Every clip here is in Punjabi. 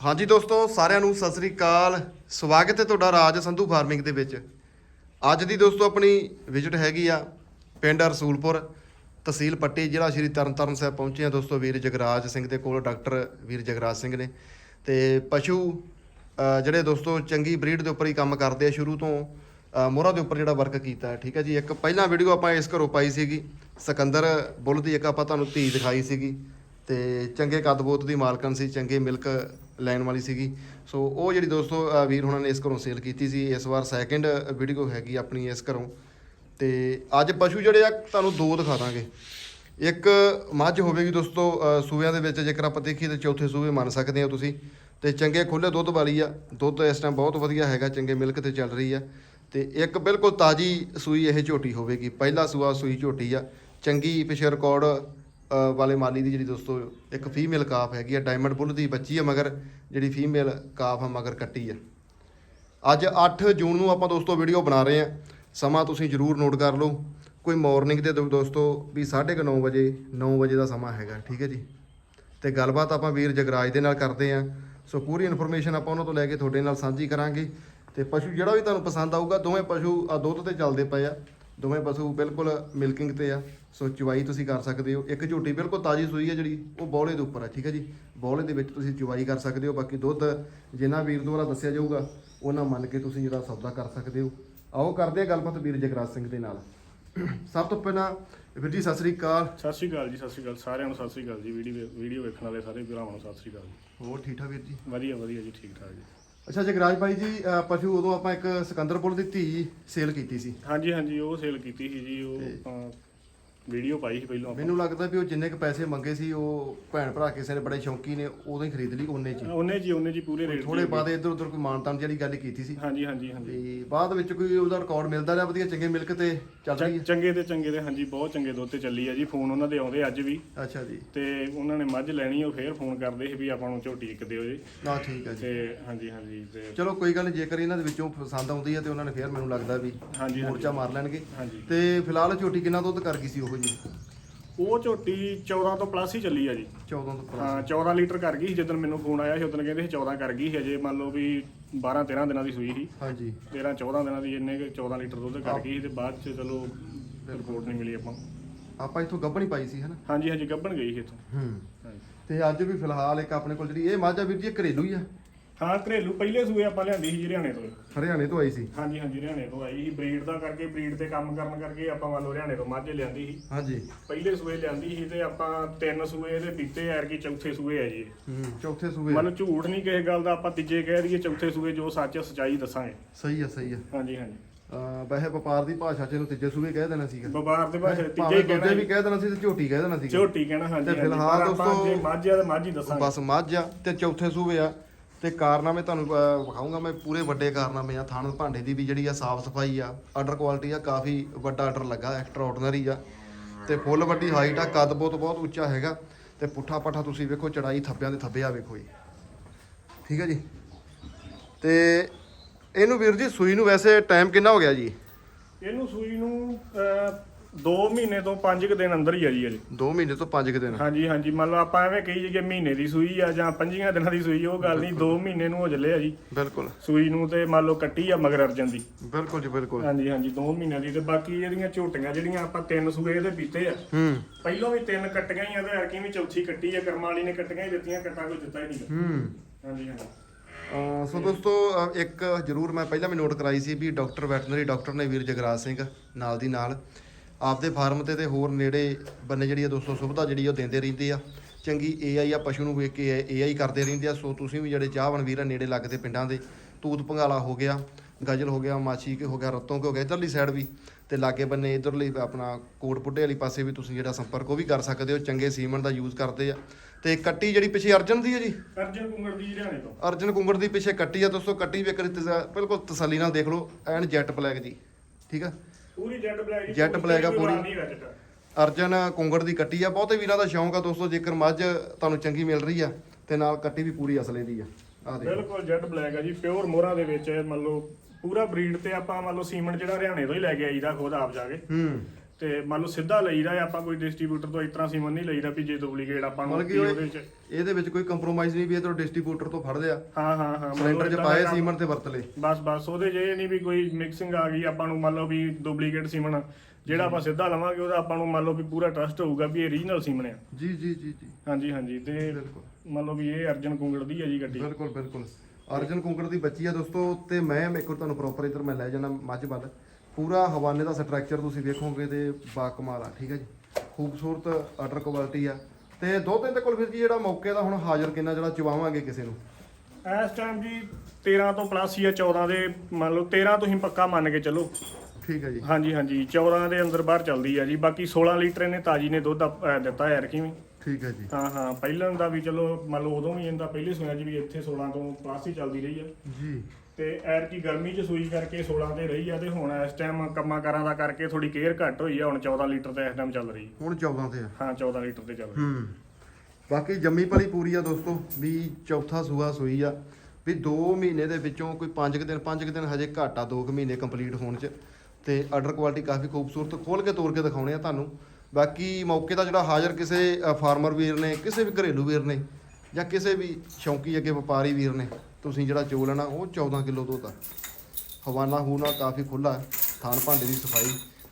ਹਾਂਜੀ ਦੋਸਤੋ, ਸਾਰਿਆਂ ਨੂੰ ਸਤਿ ਸ੍ਰੀ ਅਕਾਲ। ਸਵਾਗਤ ਹੈ ਤੁਹਾਡਾ ਰਾਜ ਸੰਧੂ ਫਾਰਮਿੰਗ ਦੇ ਵਿੱਚ। ਅੱਜ ਦੀ ਦੋਸਤੋ, ਆਪਣੀ ਵਿਜ਼ਿਟ ਹੈਗੀ ਆ ਪਿੰਡ ਰਸੂਲਪੁਰ ਤਹਿਸੀਲ ਪੱਟੀ ਜ਼ਿਲ੍ਹਾ ਸ਼੍ਰੀ ਤਰਨਤਾਰਨ ਸਾਹਿਬ ਪਹੁੰਚੇ ਆ ਦੋਸਤੋ ਵੀਰ ਜਗਰਾਜ ਸਿੰਘ ਦੇ ਕੋਲ, ਡਾਕਟਰ ਵੀਰ ਜਗਰਾਜ ਸਿੰਘ ਨੇ। ਤੇ ਪਸ਼ੂ ਜਿਹੜੇ ਦੋਸਤੋ ਚੰਗੀ ਬਰੀਡ ਦੇ ਉੱਪਰ ਹੀ ਕੰਮ ਕਰਦੇ ਆ, ਸ਼ੁਰੂ ਤੋਂ ਮੋਹਰਾ ਦੇ ਉੱਪਰ ਜਿਹੜਾ ਵਰਕ ਕੀਤਾ ਠੀਕ ਹੈ ਜੀ। ਇੱਕ ਪਹਿਲਾਂ ਵੀਡੀਓ ਆਪਾਂ ਇਸ ਘਰੋਂ ਪਾਈ ਸੀਗੀ, ਸਿਕੰਦਰ ਬੁੱਲ ਦੀ ਇੱਕ ਆਪਾਂ ਤੁਹਾਨੂੰ ਧੀ ਦਿਖਾਈ ਸੀਗੀ। ਤੇ ਚੰਗੇ ਕਦਬੋਤ ਦੀ ਮਾਲਕਨ ਸੀ ਚੰਗੇ ਮਿਲਕ ਲੈਣ ਵਾਲੀ ਸੀਗੀ। ਸੋ ਉਹ ਜਿਹੜੀ ਦੋਸਤੋ ਵੀਰ ਹੁਣਾਂ ਨੇ ਇਸ ਘਰੋਂ ਸੇਲ ਕੀਤੀ ਸੀ ਇਸ ਵਾਰ ਸੈਕਿੰਡ ਵੀਡੀਓ ਹੈਗੀ ਆਪਣੀ ਇਸ ਘਰੋਂ। ਤੇ ਅੱਜ ਪਸ਼ੂ ਜਿਹੜੇ ਆ ਤੁਹਾਨੂੰ ਦੋ ਦਿਖਾ ਦਾਂਗੇ। ਇੱਕ ਮੱਝ ਹੋਵੇਗੀ ਦੋਸਤੋ ਅ, ਸੂਬਿਆਂ ਦੇ ਵਿੱਚ ਜੇਕਰ ਆਪਾਂ ਦੇਖੀਏ ਤੇ ਚੌਥੇ ਸੂਬੇ ਮੰਨ ਸਕਦੇ ਹੋ ਤੁਸੀਂ। ਤੇ ਚੰਗੇ ਖੁੱਲੇ ਦੁੱਧ ਵਾਲੀ ਆ ਦੁੱਧ ਇਸ ਟਾਈਮ ਬਹੁਤ ਵਧੀਆ ਹੈਗਾ ਚੰਗੇ ਮਿਲਕ ਤੇ ਚੱਲ ਰਹੀ ਆ। ਤੇ ਇੱਕ ਬਿਲਕੁਲ ਤਾਜੀ ਸੂਈ ਇਹ ਝੋਟੀ ਹੋਵੇਗੀ ਪਹਿਲਾ ਸੂਆ ਸੂਈ ਝੋਟੀ ਆ। ਚੰਗੀ ਪਿਛੇ ਰਿਕਾਰਡ ਵਾਲੇ ਮਾਲੀ ਦੀ ਜਿਹੜੀ ਦੋਸਤੋ, ਇੱਕ ਫੀਮੇਲ ਕਾਫ ਹੈਗੀ ਆ ਡਾਇਮੰਡ ਬੁੱਲ ਦੀ ਬੱਚੀ ਆ ਮਗਰ, ਜਿਹੜੀ ਫੀਮੇਲ ਕਾਫ ਆ ਮਗਰ ਕੱਟੀ ਆ। ਅੱਜ 8 ਜੂਨ ਨੂੰ ਆਪਾਂ ਦੋਸਤੋ ਵੀਡੀਓ ਬਣਾ ਰਹੇ ਆ। ਸਮਾਂ ਤੁਸੀਂ ਜਰੂਰ ਨੋਟ ਕਰ ਲਓ। ਕੋਈ ਮਾਰਨਿੰਗ ਦੇ ਦੋ- ਦੋਸਤੋ ਵੀ 9:30 ਵਜੇ 9 ਵਜੇ ਦਾ ਸਮਾਂ ਹੈਗਾ, ਠੀਕ ਹੈ ਜੀ। ਤੇ ਗੱਲਬਾਤ ਆਪਾਂ ਵੀਰ ਜਗਰਾਜ ਦੇ ਨਾਲ ਕਰਦੇ ਆ। ਸੋ ਪੂਰੀ ਇਨਫੋਰਮੇਸ਼ਨ ਆਪਾਂ ਉਹਨਾਂ ਤੋਂ ਲੈ ਕੇ ਤੁਹਾਡੇ ਨਾਲ ਸਾਂਝੀ ਕਰਾਂਗੇ। ਤੇ ਪਸ਼ੂ ਜਿਹੜਾ ਵੀ ਤੁਹਾਨੂੰ ਪਸੰਦ ਆਊਗਾ, ਦੋਵੇਂ ਪਸ਼ੂ ਆ ਦੁੱਧ ਤੇ ਚੱਲਦੇ ਪਏ ਆ। ਦੋਵੇਂ ਪਸ਼ੂ ਬਿਲਕੁਲ ਮਿਲਕਿੰਗ ਤੇ ਆ। ਸੋ ਚੁਵਾਈ ਤੁਸੀਂ ਕਰ ਸਕਦੇ ਹੋ। ਇੱਕ ਝੋਟੀ ਬਿਲਕੁਲ ਤਾਜੀ ਸੂਈ ਹੈ ਜਿਹੜੀ ਉਹ ਬੌਲੇ ਦੇ ਉੱਪਰ ਆ ਠੀਕ ਹੈ ਜੀ? ਬੌਲੇ ਦੇ ਵਿੱਚ ਤੁਸੀਂ ਚੁਵਾਈ ਕਰ ਸਕਦੇ ਹੋ। ਬਾਕੀ ਦੁੱਧ ਜਿੰਨਾ ਵੀਰ ਦੁਆਰਾ ਦੱਸਿਆ ਜਾਊਗਾ ਉਹਨਾਂ ਮੰਨ ਕੇ ਤੁਸੀਂ ਜਿਹੜਾ ਸੌਦਾ ਕਰ ਸਕਦੇ ਹੋ। ਆਓ ਕਰਦੇ ਆ ਗੱਲਬਾਤ ਵੀਰ ਜਗਰਾਜ ਸਿੰਘ ਦੇ ਨਾਲ। ਸਭ ਤੋਂ ਪਹਿਲਾਂ ਵੀਰ ਜੀ ਸਤਿ ਸ੍ਰੀ ਅਕਾਲ। ਸਤਿ ਸ਼੍ਰੀ ਅਕਾਲ ਜੀ ਸਤਿ ਸ਼੍ਰੀ ਅਕਾਲ। ਸਾਰਿਆਂ ਨੂੰ ਸਤਿ ਸ਼੍ਰੀ ਅਕਾਲ ਜੀ ਵੀਡੀਓ ਵੀਡੀਓ ਵੇਖਣ ਵਾਲੇ ਸਾਰੇ ਭਰਾਵਾਂ ਨੂੰ ਸਤਿ ਸ਼੍ਰੀ ਅਕਾਲ ਜੀ। ਹੋਰ ਠੀਕ ਠਾਕ ਵੀਰ ਜੀ? ਵਧੀਆ ਵਧੀਆ ਜੀ ਠੀਕ ਠਾਕ ਜੀ। ਅੱਛਾ ਜਗਰਾਜ ਭਾਈ ਜੀ ਅਹ ਪਸ਼ੂ ਉਦੋਂ ਆਪਾਂ ਇੱਕ ਸਿਕੰਦਰਪੁਰ ਦੀ ਧੀ ਸੇਲ ਕੀਤੀ ਸੀ। ਹਾਂਜੀ ਹਾਂਜੀ ਉਹ ਸੇਲ ਕੀਤੀ ਸੀ ਜੀ ਉਹ ਆਪਾਂ ਵੀਡੀਓ ਪਾਈ ਸੀ ਪਹਿਲਾਂ ਆਪਾਂ। ਮੈਨੂੰ ਲੱਗਦਾ ਵੀ ਉਹ ਜਿੰਨੇ ਕ ਪੈਸੇ ਮੰਗੇ ਸੀ ਉਹ ਭੈਣ ਭਰਾ ਕਿਸੇ ਨੇ ਬੜੇ ਸ਼ੌਂਕੀ ਨੇ ਉਦੋਂ ਹੀ ਖਰੀਦ ਲਈ ਉਹਨੇ ਚ ਹੀ। ਉਹਨੇ ਜੀ ਉਹਨੇ ਜੀ ਪੂਰੇ ਰੇਟ ਥੋੜੇ ਬਾਅਦ ਇੱਧਰ ਉੱਧਰ ਕੋਈ ਮਾਨਤਾਨ ਜਿਹੜੀ ਗੱਲ ਕੀਤੀ ਸੀ। ਹਾਂਜੀ ਹਾਂਜੀ ਹਾਂਜੀ। ਤੇ ਬਾਅਦ ਵਿੱਚ ਕੋਈ ਉਹਦਾ ਰਿਕਾਰਡ ਮਿਲਦਾ ਰਿਹਾ ਵਧੀਆ ਚੰਗੇ ਮਿਲਕ ਤੇ ਚੱਲ ਰਹੀ ਚੰ- ਚੰਗੇ ਤੇ ਚੰਗੇ ਤੇ ਹਾਂਜੀ ਬਹੁਤ ਚੰਗੇ ਦੁੱਧ ਤੇ ਚੱਲੀ ਆ ਜੀ। ਫੋਨ ਉਹਨਾਂ ਦੇ ਆਉਂਦੇ ਅੱਜ ਵੀ। ਹੈ ਅੱਛਾ ਜੀ। ਤੇ ਉਹਨਾਂ ਨੇ ਮੱਝ ਲੈਣੀ ਉਹ ਫੇਰ ਫੋਨ ਕਰਦੇ ਸੀ ਵੀ ਆਪਾਂ ਨੂੰ ਝੋਟੀ ਇੱਕ ਦਿਓ ਜੀ। ਨਾ ਠੀਕ ਹੈ ਜੀ। ਤੇ ਹਾਂਜੀ ਹਾਂਜੀ ਤੇ ਚਲੋ ਕੋਈ ਗੱਲ ਨੀ ਜੇਕਰ ਇਹਨਾਂ ਦੇ ਵਿੱਚੋਂ ਪਸੰਦ ਆਉਂਦੀ ਹੈ ਤੇ ਉਹਨਾਂ ਨੇ ਫੇਰ ਮੈਨੂੰ ਲੱਗਦਾ ਵੀ ਹਾਂਜੀ। ਮੋਰਚਾ ਮਾਰ ਲੈਣਗੇ। ਹਾਂਜੀ। ਤੇ ਫਿਲਹਾਲ ਝੋਟੀ ਕਿੰਨਾ ਦੁੱਧ ਕਰ ਗਈ ਸੀ ਉਹ? ਜੀ। ਉਹ ਝੋਟੀ 14 ਤੋਂ ਪਲੱਸ ਹੀ ਚੱਲੀ ਆ ਜੀ। 14 ਤੋਂ plus। ਹਾਂ 14 ਲੀਟਰ ਕਰ ਗਈ ਸੀ ਜਦੋਂ ਮੈਨੂੰ ਫੋਨ ਆਇਆ ਸੀ ਉਦੋਂ ਕਹਿੰਦੇ ਸੀ 14 ਕਰ gਈ ਸੀ ਅਜੇ ਮੰਨ ਲਓ ਵੀ 12 13 ਦਿਨਾਂ ਦੀ ਸੂਈ ਸੀ। ਹਾਂਜੀ। 13 14 ਦਿਨਾਂ ਦੀ ਇੰਨੇ ਕੁ 14 ਲੀਟਰ ਦੁੱਧ ਕਰ ਗਈ ਸੀ ਤੇ ਬਾਅਦ ਚ ਚਲੋ ਰਿਪੋਰਟ ਨਹੀਂ ਮਿਲੀ ਆਪਾਂ ਨੂੰ। ਆਪਾਂ ਇੱਥੋਂ ਗੱਭਣੀ ਪਾਈ ਸੀ ਹਨਾ? ਹਾਂਜੀ ਹਾਂਜੀ ਗੱਭਣ ਗਈ ਸੀ ਇੱਥੋਂ। ਹੂੰ। ਹਾਂਜੀ। ਤੇ ਅੱਜ ਵੀ ਫਿਲਹਾਲ ਇੱਕ ਆਪਣੇ ਕੋਲ ਜਿਹੜੀ ਇਹ ਮਾਝਾ ਵੀਰ ਜੀ ਇਹ ਘਰੇਲੂ ਹੀ ਆ? ਹਾਂ ਘਰੇਲੂ ਪਹਿਲੇ ਸੂਏ ਆਪਾਂ ਲਿਆਂਦੀ ਸੀ ਹਰਿਆਣੇ ਤੋਂ। ਹਰਿਆਣੇ ਤੋਂ ਆਈ ਸੀ? ਹਾਂਜੀ ਹਾਂਜੀ ਹਰਿਆਣੇ ਤੋਂ ਆਈ ਸੀ। ਬਰੀਡ ਦਾ ਕਰਕੇ ਬਰੀਡ ਤੇ ਕੰਮ ਕਰਨ ਕਰਕੇ ਆਪਾਂ ਮੰਨ ਲਓ ਹਰਿਆਣੇ ਤੋਂ ਮਾਝੇ ਲਿਆਂਦੀ ਸੀ। ਹਾਂਜੀ। ਪਹਿਲੇ ਸੂਏ ਲਿਆਂਦੀ ਸੀ ਤੇ ਆਪਾਂ ਤਿੰਨ ਸੂਏ ਇਹਦੇ ਪੀਤੇ ਐਰ ਕੀ ਚੌਥੇ ਸੂਏ ਆ ਜੀ ਇਹ। ਹੂੰ ਚੌਥੇ ਸੂਬੇ ਮਤਲਬ ਝੂਠ ਨਹੀਂ ਕਿਸੇ ਗੱਲ ਦਾ ਆਪਾਂ ਤੀਜੇ ਕਹਿ ਦਈਏ ਚੌਥੇ ਸੂਏ ਜੋ ਸੱਚ ਹੈ ਸਚਾਈ ਦੱਸਾਂਗੇ। ਸਹੀ ਆ ਸਹੀ ਆ। ਹਾਂਜੀ ਹਾਂਜੀ। ਅਹ ਵੈਸੇ ਵਪਾਰ ਦੀ ਭਾਸ਼ਾ ਚ ਇਹਨੂੰ ਤੀਜੇ ਸੂਬੇ ਕਹਿ ਦੇਣਾ ਸੀਗਾ। ਵਪਾਰ ਦੇ ਭਾਸ਼ਾ ਤੀਜੇ ਭਾਵੇਂ ਦੂਜੇ ਕਹਿਣਾ ਵੀ ਕਹਿ ਦੇਣਾ ਸੀ ਤੇ ਝੋਟੀ ਕਹਿ ਦੇਣਾ ਸੀਗਾ। ਝੋਟੀ ਕਹਿਣਾ ਹਾਂਜੀ ਤੇ ਹਾਂਜੀ, ਫਿਲਹਾਲ ਪਰ ਆਪਾਂ ਦੋਸਤੋ- ਜੇ ਮਾਝਾ ਤੇ ਮਾਝੀ ਦੱਸਾਂਗੇ। ਬਸ ਮੱਝ ਆ ਤੇ ਚੌਥੇ ਸੂਬੇ ਆ। ਤੇ ਕਾਰਨਾਮੇ ਤੁਹਾਨੂੰ ਅਹ, ਵਿਖਾਊਂਗਾ ਮੈਂ ਪੂਰੇ ਵੱਡੇ ਕਾਰਨਾਮੇ ਆ। ਥਾਣ ਭਾਂਡੇ ਦੀ ਵੀ ਜਿਹੜੀ ਆ ਸਾਫ਼ ਸਫ਼ਾਈ ਆ ਆਰਡਰ ਕੁਆਲਿਟੀ ਆ ਕਾਫੀ ਵੱਡਾ ਆਰਡਰ ਲੱਗਾ ਐਕਸਟਰਾ ਆਰਡੀਨਰੀ ਆ। ਤੇ ਫੁੱਲ ਵੱਡੀ ਹਾਈਟ ਆ ਕੱਦ ਬਹੁਤ ਬਹੁਤ ਉੱਚਾ ਹੈਗਾ। ਤੇ ਪੁੱਠਾ ਪੱਠਾ ਤੁਸੀਂ ਵੇਖੋ ਚੜਾਈ ਥੱਬਿਆਂ ਦੇ ਥੱਬੇ ਆ ਵੇਖੋ ਜੀ। ਠੀਕ ਹੈ ਜੀ? ਤੇ ਇਹਨੂੰ ਵੀਰ ਜੀ ਸੂਈ ਨੂੰ ਵੈਸੇ ਟਾਈਮ ਕਿੰਨਾ ਹੋ ਗਿਆ ਜੀ? ਇਹਨੂੰ ਸੂਈ ਨੂੰ 2 ਮਹੀਨੇ ਤੋਂ 5 ਕੁ ਦਿਨ ਅੰਦਰ ਹੀ ਆ ਜੀ ਅਜੇ 2 ਮਹੀਨੇ ਤੋਂ 5 ਦਿਨ। ਹਾਂਜੀ ਹਾਂਜੀ ਮੰਨ ਲਓ ਆਪਾਂ ਐਵੇਂ ਕਹੀ ਜੇ ਮਹੀਨੇ ਦੀ ਸੂਈ ਆ ਜਾਂ 5 ਦਿਨਾਂ ਦੀ ਸੂਈ ਉਹ ਗੱਲ ਨਹੀਂ 2 ਮਹੀਨੇ ਨੂੰ ਹੋ ਚੱਲੇ ਆ ਜੀ। ਬਿਲਕੁਲ। ਸੂਈ ਨੂੰ ਤੇ ਮੰਨ ਲਓ ਕੱਟੀ ਆ ਮਗਰ ਅਰਜਨ ਦੀ। ਬਿਲਕੁਲ ਜੀ ਬਿਲਕੁਲ। ਹਾਂਜੀ ਹਾਂਜੀ 2 ਮਹੀਨਿਆਂ ਦੀ ਤੇ ਬਾਕੀ ਇਹਦੀਆਂ ਝੋਟੀਆਂ ਜਿਹੜੀਆਂ ਆਪਾਂ ਤਿੰਨ ਸੂਏ ਇਹਦੇ ਪੀਤੇ ਆ। ਹੂੰ। ਪਹਿਲਾਂ ਵੀ ਤਿੰਨ ਕੱਟੀਆਂ ਹੀ ਆ ਤੇ ਅਰਕੀ ਵੀ ਚੌਥੀ ਕੱਟੀ ਆ ਕਰਮਾਂ ਵਾਲੀ ਨੇ ਕੱਟੀਆਂ ਹੀ ਦਿੱਤੀਆਂ ਕੱਟਾ ਕੋਈ ਦਿੱਤਾ ਹੀ ਨਹੀਂ। ਹੂੰ। ਹਾਂਜੀ ਹਾਂਜੀ। ਸੋ ਦੋਸਤੋ ਇੱਕ ਜਰੂਰ ਮੈਂ ਪਹਿਲਾਂ ਵੀ ਨੋਟ ਕਰਾਈ ਸੀ ਵੀ ਡਾਕਟਰ ਵੈਟਰਨਰੀ ਡਾਕਟਰ ਨੇ ਵੀਰ ਜਗਰਾਜ ਸਿੰਘ ਨਾਲ ਦੀ ਨਾਲ ਆਪਦੇ ਫਾਰਮ ਤੇ ਤੇ ਹੋਰ ਨੇੜੇ ਬੰਨੇ ਜਿਹੜੀ ਆ ਦੋਸਤੋ ਸੁਵਿਧਾ ਜਿਹੜੀ ਉਹ ਦਿੰਦੇ ਰਹਿੰਦੇ ਆ। ਚੰਗੀ ਏਆਈ ਆ ਪਸ਼ੂ ਨੂੰ ਵੇਖ ਕੇ ਏਆਈ ਕਰਦੇ ਰਹਿੰਦੇ ਆ। ਸੋ ਤੁਸੀਂ ਵੀ ਜਿਹੜੇ ਚਾਹਵਣ ਵੀਰ ਨੇੜੇ ਲੱਗਦੇ ਪਿੰਡਾਂ ਦੇ ਤੂਤ ਪੰਗਾਲਾ ਹੋ ਗਿਆ ਗਜਲ ਹੋ ਗਿਆ ਮਾਛੀ ਕੇ ਹੋ ਗਿਆ ਰਤੋਂ ਕੇ ਹੋ ਗਿਆ ਇਧਰਲੀ ਸਾਈਡ ਵੀ ਤੇ ਲਾਗੇ ਬੰਨੇ ਇਧਰਲੀ ਆਪਣਾ ਕੋਟ ਪੁੱਡੇ ਵਾਲੀ ਪਾਸੇ ਵੀ ਤੁਸੀਂ ਜਿਹੜਾ ਸੰਪਰਕ ਉਹ ਵੀ ਕਰ ਸਕਦੇ ਹੋ। ਚੰਗੇ ਸੀਮਨ ਦਾ ਯੂਜ਼ ਕਰਦੇ ਆ। ਤੇ ਕੱਟੀ ਜਿਹੜੀ ਪਿੱਛੇ ਅਰਜਨ ਦੀ ਹੈ ਜੀ? ਅਰਜਨ ਕੁੰਗੜ ਦੀ ਹਰਿਆਣੇ ਤੋਂ। ਅਰਜਨ ਕੁੰਗੜ ਦੀ ਪਿੱਛੇ ਕੱਟੀ ਆ ਦੋਸਤੋ। ਕੱਟੀ ਵੀ ਇੱਕ ਬਿਲਕੁਲ ਤਸੱਲੀ ਨਾਲ ਦੇਖ ਲਓ। ਐਨ ਜੈਟ ਬਲੈਕ ਜੀ। ਠੀਕ ਆ? ਪੂਰੀ ਜੈਟ ਬਲੈਕ ਜੀ ਜੈਟ ਬਲੈਕ ਆ ਕੋਈ ਪੂਰੀ। ਵਾਲ ਨਹੀਂ ਹੈਗਾ ਚਿੱਟਾ। ਅਰਜਨ ਕੁੰਗੜ ਦੀ ਕੱਟੀ ਆ। ਬਹੁਤੇ ਵੀਰਾਂ ਦਾ ਸ਼ੌਂਕ ਆ ਦੋਸਤੋ ਜੇਕਰ ਮੱਝ ਤੁਹਾਨੂੰ ਚੰਗੀ ਮਿਲ ਰਹੀ ਆ ਤੇ ਨਾਲ ਕੱਟੀ ਵੀ ਪੂਰੀ ਅਸਲੇ ਦੀ ਆ। ਆ ਦੇਖੋ। ਬਿਲਕੁਲ ਜੈਟ ਬਲੈਕ ਆ ਜੀ ਪਿਓਰ ਮੋਹਰਾ ਦੇ ਵਿੱਚ ਮੰਨ ਲਓ ਪੂਰਾ ਬਰੀਡ ਤੇ ਆਪਾਂ ਮੰਨ ਲਓ ਸੀਮਨ ਜਿਹੜਾ ਹਰਿਆਣੇ ਤੋਂ ਹੀ ਲੈ ਕੇ ਆਈਦਾ ਖੁਦ ਆਪ ਜਾ ਕੇ। ਹੂੰ। ਤੇ ਮੰਨ ਲਓ ਸਿੱਧਾ ਲਈਦਾ ਹੈ, ਆਪਾਂ ਕੋਈ ਡਿਸਟ੍ਰੀਬਿਊਟਰ ਤੋਂ ਇਸ ਤਰ੍ਹਾਂ ਸੀਮਨ ਨਹੀਂ ਲਈਦਾ ਵੀ ਜੇ ਡੁਪਲੀਕੇਟ ਆਪਾਂ ਨੂੰ ਮਤਲਬ ਕਿ ਕੀ ਉਹ- ਉਹਦੇ ਚ। ਇਹਦੇ ਵਿੱਚ ਕੋਈ ਕੰਪਰੋਮਾਈਜ਼ ਨਹੀਂ ਵੀ ਇਹ ਤੋਂ ਡਿਸਟ੍ਰੀਬਿਊਟਰ ਤੋਂ ਫੜਦੇ ਆ। ਹਾਂ ਹਾਂ ਹਾਂ ਸਿਲੰਡਰ 'ਚ ਪਾਏ ਸੀਮਨ ਤੇ ਵਰਤ ਲਏ। ਬਸ ਬਸ ਉਹਦੇ ਇਹ ਨਹੀਂ ਵੀ ਕੋਈ ਮਿਕਸਿੰਗ ਆ ਗਈ ਆਪਾਂ ਨੂੰ ਮੰਨ ਲਓ ਵੀ ਡੁਪਲੀਕੇਟ ਸੀਮਨ। ਜਿਹੜਾ ਆਪਾਂ ਸਿੱਧਾ ਲਵਾਂਗੇ ਉਹਦਾ ਆਪਾਂ ਨੂੰ ਮੰਨ ਲਓ ਵੀ ਪੂਰਾ ਟਰਸਟ ਹੋਊਗਾ ਵੀ ਇਹ ਰੀਜਨਲ ਸੀਮਨ ਆ। ਜੀ ਜੀ ਜੀ ਜੀ। ਹਾਂਜੀ ਹਾਂਜੀ ਤੇ ਬਿਲਕੁਲ। ਮੰਨ ਲਓ ਵੀ ਇਹ ਅਰਜਨ ਕੁੰਗੜ ਦੀ ਹੈ ਜੀ ਗੱਡੀ। ਬਿਲਕੁਲ ਬਿਲਕੁਲ। ਅਰਜਨ ਕੁੰਕੜ ਦੀ ਬੱਚੀ ਆ ਦੋਸਤੋ ਤੇ ਮੈਂ ਇੱਕ ਵਾਰ ਤੁਹਾਨੂੰ ਪ੍ਰੋਪਰ ਇਧਰ ਮੈਂ ਲੈ ਜਾਣਾ ਮੱਝ ਵੱਲ। ਪੂਰਾ ਹਵਾਨੇ ਦਾ ਸਟਰਕਚਰ ਤੁਸੀਂ ਵੇਖੋਗੇ ਤੇ ਬਾ ਕਮਾਲ ਆ ਠੀਕ ਹੈ ਜੀ। ਖੂਬਸੂਰਤ ਆਰਡਰ ਕੁਆਲਿਟੀ ਆ। ਤੇ ਦੋ ਤਿੰਨ ਦੇ ਕੋਲ ਫਿਰ ਜੀ ਜਿਹੜਾ ਮੌਕੇ ਦਾ ਹੁਣ ਹਾਜ਼ਰ ਕਿੰਨਾ ਜਿਹੜਾ ਚਵਾਵਾਂਗੇ ਕਿਸੇ ਨੂੰ? ਇਸ ਟਾਈਮ ਜੀ 13 ਤੋਂ ਪਲੱਸ ਹੀ ਆ 14 ਦੇ ਮੰਨ ਲਓ 13 ਤੁਸੀਂ ਪੱਕਾ ਮੰਨ ਕੇ ਚੱਲੋ। ਠੀਕ ਹੈ ਜੀ। ਹਾਂਜੀ ਹਾਂਜੀ 14 ਦੇ ਅੰਦਰ ਬਾਹਰ ਚੱਲਦੀ ਆ ਜੀ। ਬਾਕੀ 16 ਲੀਟਰ ਇਹਨੇ ਤਾਜੀ ਨੇ ਦੁੱਧ ਅਹ ਦਿੱਤਾ ਯਾਰ ਕਿਵੇਂ? ਠੀਕ ਹੈ ਜੀ। ਹਾਂ ਹਾਂ ਪਹਿਲਾਂ ਦਾ ਵੀ ਚਲੋ ਮੰਨ ਲਓ ਉਦੋਂ ਵੀ ਇਹਦਾ ਪਹਿਲੇ ਸੁਣਿਆ ਜੀ ਵੀ ਇੱਥੇ 16 ਤੋਂ ਪਲੱਸ ਹੀ ਚੱਲਦੀ ਰਹੀ ਆ। ਜੀ। ਤੇ ਐਰ ਕੀ ਗਰਮੀ ਚ ਸੂਈ ਕਰਕੇ 16 ਤੇ ਰਹੀ ਆ ਤੇ ਹੁਣ ਇਸ ਟਾਈਮ ਕੰਮਾਂ ਕਾਰਾਂ ਦਾ ਕਰਕੇ ਥੋੜੀ ਕੇਅਰ ਘੱਟ ਹੋਈ ਆ ਹੁਣ 14 ਲੀਟਰ ਤੇ ਇਸ ਟਾਈਮ ਚੱਲ ਰਹੀ ਹੁਣ 14 ਤੇ ਆ। ਹਾਂ 14 ਲੀਟਰ ਤੇ ਚੱਲ ਰਹੀ ਹੂੰ। ਬਾਕੀ ਜੰਮੀ ਪਲੀ ਪੂਰੀ ਆ ਦੋਸਤੋ ਵੀ ਚੌਥਾ ਸੂਆ ਸੂਈ ਆ। ਵੀ 2 ਮਹੀਨੇ ਦੇ ਵਿੱਚੋਂ ਕੋਈ 5 ਦਿਨ 5 ਦਿਨ ਹਜੇ ਘੱਟ ਆ 2 ਮਹੀਨੇ ਕੰਪਲੀਟ ਹੋਣ ਚ। ਤੇ ਆਰਡਰ ਕੁਆਲਿਟੀ ਕਾਫੀ ਖੂਬਸੂਰਤ ਖੋਲ ਕੇ ਤੋੜ ਕੇ ਦਿਖਾਉਣੇ ਆ ਤੁਹਾਨੂੰ। ਬਾਕੀ ਮੌਕੇ ਦਾ ਜਿਹੜਾ ਹਾਜ਼ਰ ਕਿਸੇ ਫਾਰਮਰ ਵੀਰ ਨੇ ਕਿਸੇ ਵੀ ਘਰੇਲੂ ਵੀਰ ਨੇ ਜਾਂ ਕਿਸੇ ਵੀ ਸ਼ੌਂਕੀ ਅੱਗੇ ਵਪਾਰੀ ਵੀਰ ਨੇ ਤੁਸੀਂ ਜਿਹੜਾ ਚੋ ਲੈਣਾ ਉਹ 14 ਕਿਲੋ ਆ। ਹਵਾਨਾ ਹੂਨਾ ਕਾਫੀ ਖੁੱਲਾ ਥਾਨ ਭਾਂਡੇ ਦੀ ਸਫ਼ਾਈ।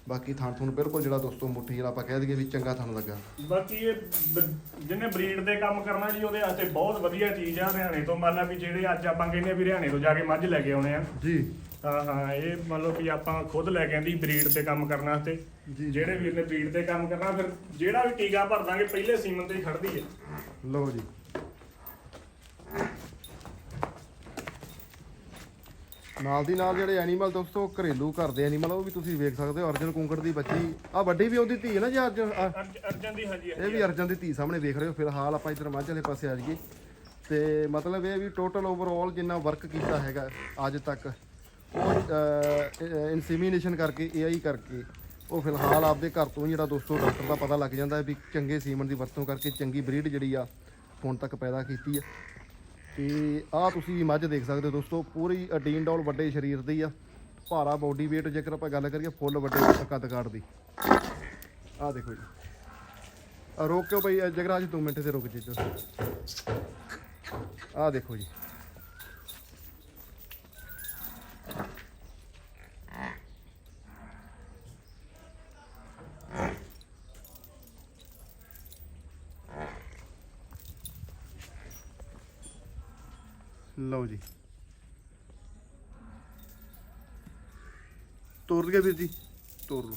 ਬਾਕੀ ਥਾਨ ਤੁਹਾਨੂੰ ਬਿਲਕੁਲ ਜਿਹੜਾ ਦੋਸਤੋ ਮੁੱਠੀ ਜਿਹੜਾ ਆਪਾਂ ਕਹਿ ਦਈਏ ਵੀ ਚੰਗਾ ਥਾਨ ਲੱਗਾ। ਬਾਕੀ ਇਹ ਬ- ਜਿਹਨੇ ਬਰੀਡ ਦੇ ਕੰਮ ਕਰਨਾ ਜੀ ਉਹਦੇ ਵਾਸਤੇ ਬਹੁਤ ਵਧੀਆ ਚੀਜ਼ ਆ ਹਰਿਆਣੇ ਤੋਂ। ਮੰਨ ਲਾ ਵੀ ਜਿਹੜੇ ਅੱਜ ਆਪਾਂ ਕਹਿੰਦੇ ਆ ਵੀ ਹਰਿਆਣੇ ਤੋਂ ਜਾ ਕੇ ਮੱਝ ਲੈ ਕੇ ਆਉਣੇ ਆ। ਜੀ। ਹਾਂ ਹਾਂ ਇਹ ਮੰਨ ਲਓ ਵੀ ਆਪਾਂ ਖੁਦ ਲੈ ਕੇ ਆਂਦੀ ਬਰੀਡ ਤੇ ਕੰਮ ਕਰਨ ਵਾਸਤੇ। ਜੀ। ਜਿਹੜੇ ਵੀਰ ਨੇ ਬਰੀਡ ਤੇ ਕੰਮ ਕਰਨਾ ਫਿਰ ਜਿਹੜਾ ਵੀ ਟੀਕਾ ਭਰ ਦਾਂਗੇ ਪਹਿਲੇ ਸੀਮਨ ਤੇ ਹੀ ਖੜਦੀ ਹੈ। ਲਓ ਜੀ। ਨਾਲ ਦੀ ਨਾਲ ਜਿਹੜੇ ਐਨੀਮਲ ਦੋਸਤੋ ਘਰੇਲੂ ਘਰ ਦੇ ਐਨੀਮਲ ਉਹ ਵੀ ਤੁਸੀਂ ਵੇਖ ਸਕਦੇ ਹੋ। ਅਰਜਨ ਕੁੰਕੜ ਦੀ ਬੱਚੀ ਆ ਵੱਡੀ ਵੀ ਉਹਦੀ ਧੀ ਹੈ ਨਾ ਜੀ ਅਰਜਨ ਅਰਜਨ ਦੀ ਹਾਂਜੀ ਇਹ ਵੀ ਅਰਜਨ ਦੀ ਧੀ ਸਾਹਮਣੇ ਵੇਖ ਰਹੇ ਹੋ। ਫਿਲਹਾਲ ਆਪਾਂ ਇਧਰ ਮੱਝ ਵਾਲੇ ਪਾਸੇ ਆ ਜਾਈਏ। ਤੇ ਮਤਲਬ ਇਹ ਵੀ ਟੋਟਲ ਓਵਰਆਲ ਜਿੰਨਾ ਵਰਕ ਕੀਤਾ ਹੈਗਾ ਅੱਜ ਤੱਕ ਉਹ ਇਨਸੀਮੀਨੇਸ਼ਨ ਕਰਕੇ ਏਆਈ ਕਰਕੇ ਉਹ ਫਿਲਹਾਲ ਆਪਦੇ ਘਰ ਤੋਂ ਹੀ ਜਿਹੜਾ ਦੋਸਤੋ ਡਾਕਟਰ ਦਾ ਪਤਾ ਲੱਗ ਜਾਂਦਾ ਹੈ ਵੀ ਚੰਗੇ ਸੀਮਨ ਦੀ ਵਰਤੋਂ ਕਰਕੇ ਚੰਗੀ ਬਰੀਡ ਜਿਹੜੀ ਆ ਹੁਣ ਤੱਕ ਪੈਦਾ ਕੀਤੀ ਆ ਤੇ ਆਹ ਤੁਸੀਂ ਮੱਝ ਦੇਖ ਸਕਦੇ ਹੋ ਦੋਸਤੋ, ਪੂਰੀ ਅਡੀਨ ਡੌਲ ਵੱਡੇ ਸਰੀਰ ਦੀ ਆ, ਭਾਰਾ ਬਾਡੀ weight ਜੇਕਰ ਆਪਾਂ ਗੱਲ ਕਰੀਏ ਫੁੱਲ ਵੱਡੇ ਕੱਦ ਕਾਠ ਦੀ। ਆਹ ਦੇਖੋ ਜੀ। ਰੋਕਿਓ ਰੋਕ ਕਿਉਂ ਬਈ ਇਹ ਜਗਰਾਜ 2 ਮਿੰਟ ਤੇ ਰੁਕ ਜੀ ਤੁਸੀਂ ਆਹ ਦੇਖੋ ਜੀ। ਲਓ ਜੀ। ਤੋੜ ਦਈਏ ਵੀਰ ਜੀ। ਤੋੜ ਲਓ।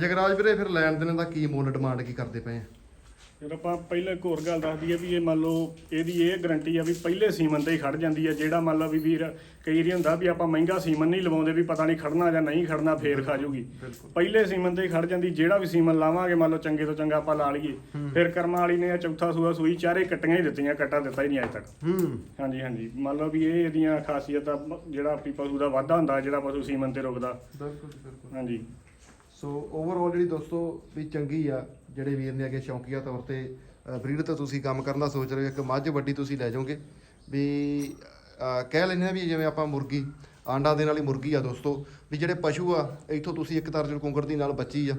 ਜਗਰਾਜ ਵੀਰੇ ਫਿਰ ਲੈਣ ਦੇਣ ਦਾ ਕੀ ਮੁੱਲ ਡਿਮਾਂਡ ਕੀ ਕਰਦੇ ਪਏ ਆ? ਫਿਰ ਆਪਾਂ ਪਹਿਲਾਂ ਇੱਕ ਹੋਰ ਗੱਲ ਦੱਸ ਦਈਏ ਵੀ ਇਹ ਮੰਨ ਲਓ ਇਹਦੀ ਇਹ ਗਰੰਟੀ ਆ ਵੀ ਪਹਿਲੇ ਸੀਮਨ ਤੇ ਹੀ ਖੜ ਜਾਂਦੀ ਆ ਜਿਹੜਾ ਮੰਨ ਲਓ ਵੀ ਵੀਰ ਕਈ ਵਾਰੀ ਹੁੰਦਾ ਵੀ ਆਪਾਂ ਮਹਿੰਗਾ ਸੀਮਨ ਨਹੀਂ ਲਵਾਉਂਦੇ ਵੀ ਪਤਾ ਨਹੀਂ ਖੜਨਾ ਜਾਂ ਨਹੀਂ ਖੜਨਾ ਫੇਰ ਖਾ ਜੂਗੀ ਪਹਿਲੇ ਸੀਮਨ ਤੇ ਹੀ ਖੜ ਜਾਂਦੀ ਜਿਹੜਾ ਵੀ ਸੀਮਨ ਲਾਵਾਂਗੇ ਮੰਨ ਲਓ ਚੰਗੇ ਤੋਂ ਚੰਗਾ ਆਪਾਂ ਲਾ ਲਈਏ। ਫਿਰ ਕਰਮਾਂ ਵਾਲੀ ਨੇ ਇਹ ਚੌਥਾ ਸੂਆ ਸੂਈ ਚਾਰੇ ਕੱਟੀਆਂ ਹੀ ਦਿੱਤੀਆਂ ਕੱਟਾ ਦਿੱਤਾ ਹੀ ਨਹੀਂ ਅਜੇ ਤੱਕ। ਹਾਂਜੀ ਹਾਂਜੀ। ਮੰਨ ਲਓ ਵੀ ਇਹ ਇਹਦੀਆਂ ਖਾਸੀਅਤਾਂ ਜਿਹੜਾ ਆਪਣੀ ਪਸ਼ੂ ਦਾ ਵਾਧਾ ਹੁੰਦਾ ਜਿਹੜਾ ਪਸ਼ੂ ਸੀਮਨ ਤੇ ਰੁਕਦਾ। ਬਿਲਕੁਲ ਬਿਲਕੁਲ। ਹਾਂਜੀ। ਸੋ ਓਵਰਆਲ ਜਿਹੜੀ ਦੋਸਤੋ, ਵੀ ਚੰਗੀ ਆ, ਜਿਹੜੇ ਵੀਰ ਨੇ ਅੱਗੇ ਸ਼ੌਂਕੀਆ ਤੌਰ ਤੇ ਬਰੀਡ ਤਾਂ ਤੁਸੀਂ ਕੰਮ ਕਰਨ ਦਾ ਸੋਚ ਰਹੇ ਹੋ, ਇੱਕ ਮੱਝ ਵੱਡੀ ਤੁਸੀਂ ਲੈ ਜਾਓਗੇ। ਵੀ ਕਹਿ ਲੈਂਦੇ ਆ ਵੀ ਜਿਵੇਂ ਆਪਾਂ ਮੁਰਗੀ, ਆਂਡਾ ਦੇਣ ਵਾਲੀ ਮੁਰਗੀ ਆ ਦੋਸਤੋ, ਵੀ ਜਿਹੜੇ ਪਸ਼ੂ ਆ, ਇੱਥੋਂ ਤੁਸੀਂ ਇੱਕ ਤਰਜਨ ਕੁੰਗੜ ਦੀ ਨਾਲ ਬੱਚੀ ਆ,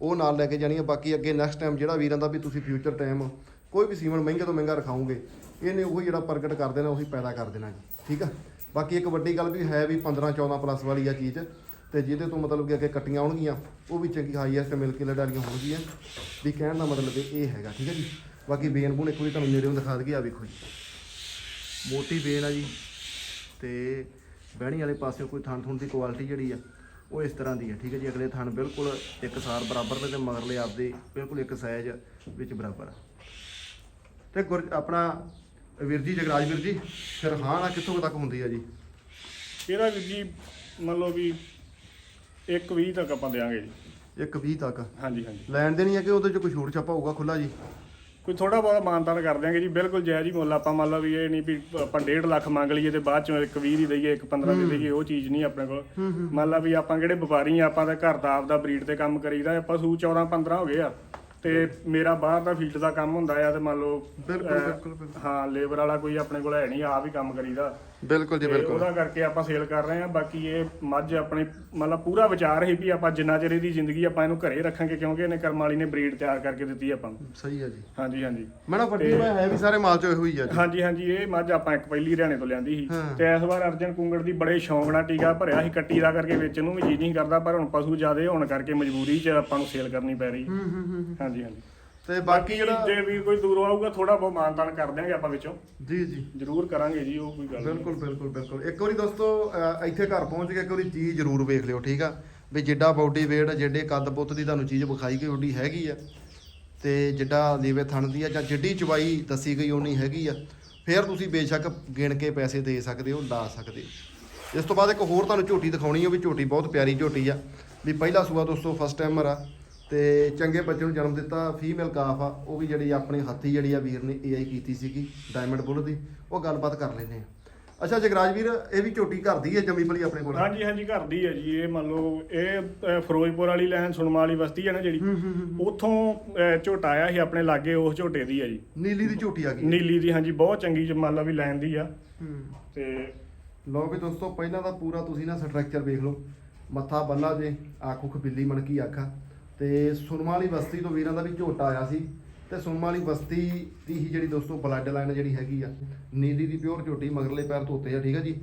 ਉਹ ਨਾਲ ਲੈ ਕੇ ਜਾਣੀ ਆ। ਬਾਕੀ ਅੱਗੇ ਨੈਕਸਟ ਟਾਈਮ ਜਿਹੜਾ ਵੀਰਾਂ ਦਾ ਵੀ ਤੁਸੀਂ ਫਿਊਚਰ ਟਾਈਮ ਕੋਈ ਵੀ ਸੀਮਨ ਮਹਿੰਗੇ ਤੋਂ ਮਹਿੰਗਾ ਰਖਾਓਗੇ, ਇਹਨੇ ਉਹ ਜਿਹੜਾ ਪ੍ਰਗਟ ਕਰ ਦੇਣਾ, ਉਹੀ ਪੈਦਾ ਕਰ ਦੇਣਾ ਜੀ, ਠੀਕ ਆ? ਬਾਕੀ ਇੱਕ ਵੱਡੀ ਗੱਲ ਵੀ ਹੈ ਵੀ 15 14 ਪਲੱਸ ਵਾਲੀ ਆ ਚੀਜ਼ ਤੇ ਜਿਹਦੇ ਤੋਂ ਮਤਲਬ ਕਿ ਅੱਗੇ ਕੱਟੀਆਂ ਆਉਣਗੀਆਂ, ਉਹ ਵੀ ਚੰਗੀ ਹਾਈਐਸਟ ਮਿਲਕ ਲੜਾਲੀਆਂ ਹੋਣਗੀਆਂ। ਵੀ ਕਹਿਣ ਦਾ ਮਤਲਬ ਇਹ ਇਹ ਹੈਗਾ, ਠੀਕ ਹੈ ਜੀ? ਬਾਕੀ ਬੇਨ ਬੂਨ ਇੱਕ ਵਾਰੀ ਤੁਹਾਨੂੰ ਨੇੜੇੋਂ ਦਿਖਾ ਦਈਏ ਆ ਵੇਖੋ ਜੀ। ਮੋਟੀ ਬੇਨ ਆ ਜੀ, ਤੇ ਬਹਿਣੀ ਵਾਲੇ ਪਾਸੇ ਕੋਈ ਥਣ ਥੁਣ ਦੀ ਕੁਆਲਿਟੀ ਜਿਹੜੀ ਆ, ਉਹ ਇਸ ਤਰ੍ਹਾਂ ਦੀ ਹੈ ਠੀਕ ਹੈ ਜੀ? ਅਗਲੇ ਥਣ ਬਿਲਕੁਲ ਇੱਕ ਸਾਰ ਬਰਾਬਰ ਨੇ ਤੇ ਮਗਰਲੇ ਆਪਦੇ ਬਿਲਕੁਲ ਇੱਕ ਸਾਈਜ਼ ਵਿੱਚ ਬਰਾਬਰ ਆ। ਤੇ ਗੁਰ, ਆਪਣਾ ਵੀਰ ਜੀ, ਜਗਰਾਜ ਵੀਰ ਜੀ ਸਰਹਾਨ ਆ ਕਿੱਥੋਂ ਤੱਕ ਹੁੰਦੀ ਆ ਜੀ? ਇਹਦਾ ਵੀਰ ਜੀ, ਮੰਨ ਲਓ ਵੀ ਇੱਕ 20 ਤੱਕ ਆਪਾਂ ਦੇਾਂਗੇ ਜੀ। ਇੱਕ 20 ਤੱਕ? ਹਾਂਜੀ ਹਾਂਜੀ। ਲੈਣ ਦੇਣੀ ਹੈ ਕਿ ਉਹਦੇ ਚ ਕੋਈ ਛੋਟ ਛਾਪਾ ਹੋਊਗਾ ਖੁੱਲਾ ਜੀ? ਕੋਈ ਥੋੜਾ ਬਹੁਤ ਮਾਨਤਾਨ ਕਰ ਦਿਆਂਗੇ ਜੀ। ਬਿਲਕੁਲ ਜਾਇਜ਼ ਹੀ ਮੁੱਲ ਆਪਾਂ ਮੰਨ ਲਓ ਵੀ ਇਹ ਨਹੀਂ ਵੀ ਆਪਾਂ 1.5 ਲੱਖ ਮੰਗ ਲਈਏ ਤੇ ਬਾਅਦ ਚੋਂ ਇੱਕ 20 ਦੀ ਦਈਏ ਇੱਕ 15 ਦੀ ਦਈਏ ਉਹ ਚੀਜ਼ ਨਹੀਂ ਆਪਣੇ ਕੋਲ। ਮੰਨ ਲਾ ਵੀ ਆਪਾਂ ਕਿਹੜੇ ਵਪਾਰੀ ਆ ਆਪਾਂ ਤਾਂ ਘਰ ਦਾ ਆਪਦਾ ਬਰੀਡ ਤੇ ਕੰਮ ਕਰੀਦਾ ਪਸ਼ੂ 14 15 ਹੋ ਗਏ ਆ। ਤੇ ਮੇਰਾ ਬਾਹਰ ਦਾ ਫੀਲਡ ਦਾ ਕੰਮ ਹੁੰਦਾ ਆ ਤੇ ਮੰਨ ਲਓ ਬਿਲਕੁਲ, ਬਿਲਕੁਲ, ਬਿਲਕੁਲ। ਹਾਂ ਲੇਬਰ ਵਾਲਾ ਕੋਈ ਆਪਣੇ ਕੋਲ ਹੈ ਨਹੀਂ ਆਪ ਹੀ ਕੰਮ ਕਰੀਦਾ। ਬਿਲਕੁਲ ਜੀ ਤੇ ਬਿਲਕੁਲ। ਉਹਦਾ ਕਰਕੇ ਆਪਾਂ ਸੇਲ ਕਰ ਰਹੇ ਆ ਬਾਕੀ ਇਹ ਮੱਝ ਆਪਣੀ ਮਤਲਬ ਪੂਰਾ ਵਿਚਾਰ ਹੈ ਵੀ ਆਪਾਂ ਜਿੰਨਾ ਚਿਰ ਇਹਦੀ ਜ਼ਿੰਦਗੀ ਆਪਾਂ ਇਹਨੂੰ ਘਰੇ ਰੱਖਾਂਗੇ ਕਿਉਂਕਿ ਇਹਨੇ ਕਰਮ ਵਾਲੀ ਨੇ ਬਰੀਡ ਤਿਆਰ ਕਰਕੇ ਦਿੱਤੀ ਆਪਾਂ ਨੂੰ। ਸਹੀ ਹੈ ਜੀ। ਹਾਂਜੀ ਹਾਂਜੀ। ਮੈਂ ਨਾ ਵੱਡੀ ਮੈਂ ਹੈ ਵੀ ਸਾਰੇ ਮਾਲ ਚ ਇਹੋ ਹੀ ਆ ਜੀ। ਹਾਂਜੀ ਹਾਂਜੀ ਇਹ ਮੱਝ ਆਪਾਂ ਇੱਕ ਪਹਿਲੀ ਹਰਿਆਣੇ ਤੋਂ ਲਿਆਂਦੀ ਸੀ। ਹਾਂ। ਤੇ ਇਸ ਵਾਰ ਅਰਜਨ ਕੁੰਗੜ ਦੀ ਬੜੇ ਸ਼ੌਂਕ ਨਾਲ ਟੀਕਾ ਭਰਿਆ ਸੀ ਕੱਟੀ ਦਾ ਕਰਕੇ ਵੇਚਣ ਨੂੰ ਵੀ ਜੀ ਨਹੀਂ ਕਰਦਾ ਪਰ ਹੁਣ ਪਸ਼ੂ ਜ਼ਿਆਦੇ ਹੋਣ ਕਰਕੇ ਮਜਬੂਰੀ 'ਚ ਆਪਾਂ ਨੂੰ ਸੇਲ ਕਰਨੀ ਪੈ ਰਹੀ। ਹੂੰ ਹੂੰ ਹੂੰ ਹਾਂਜੀ ਹਾਂਜੀ। ਤੇ ਬਾਕੀ ਜਿਹੜਾ ਜੇ ਵੀ ਕੋਈ ਦੂਰੋਂ ਆਊਗਾ ਥੋੜਾ ਬਹੁਤ ਮਾਨਤਾਨ ਕਰ ਦਿਆਂਗੇ ਆਪਾਂ ਵਿੱਚੋਂ। ਜੀ ਜੀ। ਜ਼ਰੂਰ ਕਰਾਂਗੇ ਜੀ ਉਹ ਕੋਈ ਗੱਲ ਨਹੀਂ। ਬਿਲਕੁਲ ਬਿਲਕੁਲ ਬਿਲਕੁਲ। ਇੱਕ ਵਾਰੀ ਦੋਸਤੋ ਇੱਥੇ ਘਰ ਪਹੁੰਚ ਕੇ ਇੱਕ ਵਾਰੀ ਚੀਜ਼ ਜ਼ਰੂਰ ਵੇਖ ਲਿਓ ਠੀਕ ਆ? ਵੀ ਜਿੱਡਾ ਬਾਡੀ weight ਜਿੱਡੇ ਕੱਦ ਪੁੱਤ ਦੀ ਤੁਹਾਨੂੰ ਚੀਜ਼ ਵਿਖਾਈ ਗਈ ਓਡੀ ਹੈਗੀ ਆ। ਤੇ ਜਿੱਡਾ ਲੀਵੇ ਥਣ ਦੀ ਆ ਜਾਂ ਜਿੱਡੀ ਚਵਾਈ ਦੱਸੀ ਗਈ ਓਨੀ ਹੈਗੀ ਆ। ਫਿਰ ਤੁਸੀਂ ਬੇਸ਼ੱਕ ਗਿਣ ਕੇ ਪੈਸੇ ਦੇ ਸਕਦੇ ਹੋ ਲਾ ਸਕਦੇ ਹੋ। ਇਸ ਤੋਂ ਬਾਅਦ ਇੱਕ ਹੋਰ ਤੁਹਾਨੂੰ ਝੋਟੀ ਦਿਖਾਉਣੀ ਆ ਵੀ ਝੋਟੀ ਬਹੁਤ ਪਿਆਰੀ ਝੋਟੀ ਆ। ਵੀ ਪਹਿਲਾ ਸੂਆ ਦੋਸਤੋ ਫਸਟ ਟਾਈਮਰ ਆ। ਤੇ ਚੰਗੇ ਬੱਚੇ ਨੂੰ ਜਨਮ ਦਿੱਤਾ ਫੀਮੇਲ ਕਾਫ ਆ ਉਹ ਵੀ ਜਿਹੜੀ ਆਪਣੇ ਹੱਥੀ ਜਿਹੜੀ ਆ ਵੀਰ ਨੇ ਏਆਈ ਕੀਤੀ ਸੀਗੀ ਡਾਇਮੰਡ ਬੁੱਲ ਦੀ ਉਹ ਗੱਲਬਾਤ ਕਰ ਲੈਨੇ ਆ। ਅੱਛਾ ਜਗਰਾਜ ਵੀਰ ਇਹ ਵੀ ਝੋਟੀ ਘਰ ਦੀ ਹੈ ਜੰਮੀ ਪਲੀ ਆਪਣੇ ਕੋਲ? ਹਾਂਜੀ ਹਾਂਜੀ ਘਰ ਦੀ ਹੈ ਜੀ ਇਹ ਮੰਨ ਲਓ ਇਹ ਅਹ, ਫਿਰੋਜ਼ਪੁਰ ਵਾਲੀ ਲਾਈਨ ਸੁਣਮਾ ਵਾਲੀ ਬਸਤੀ ਹੈ ਨਾ ਜਿਹੜੀ ਉਥੋਂ ਝੋਟਾ ਆਇਆ ਸੀ ਆਪਣੇ ਲਾਗੇ ਉਸ ਝੋਟੇ ਦੀ ਹੈ ਜੀ। ਨੀਲੀ ਦੀ ਝੋਟੀ ਆ ਗਈ। ਨੀਲੀ ਦੀ ਹਾਂਜੀ ਬਹੁਤ ਚੰਗੀ ਜ- ਮੰਨ ਲਓ ਵੀ ਲਾਈਨ ਦੀ ਆ। ਤੇ ਲਓ ਵੀ ਦੋਸਤੋ ਪਹਿਲਾਂ ਤਾਂ ਪੂਰਾ ਤੁਸੀਂ ਨਾ ਸਟਰਕਚਰ ਵੇਖ ਲਓ। ਮੱਥਾ ਬੱਲਾ ਜੇ ਅੱਖ ਉੱਖ ਬਿੱਲੀ ਮਣਕੀ ਅੱਖਾਂ ਤੇ ਸੁਨਮਾ ਵਾਲੀ ਬਸਤੀ ਤੋਂ ਵੀਰਾਂ ਦਾ ਵੀ ਝੋਟਾ ਆਇਆ ਸੀ ਤੇ ਸੁਨਮਾ ਵਾਲੀ ਬਸਤੀ ਦੀ ਹੀ ਜਿਹੜੀ ਦੋਸਤੋ ਬਲੱਡ ਲਾਈਨ ਜਿਹੜੀ ਹੈਗੀ ਆ ਨੀਲੀ ਦੀ ਪਿਓਰ ਝੋਟੀ ਮਗਰਲੇ ਪੈਰ ਧੋਤੇ ਆ ਠੀਕ ਆ ਜੀ?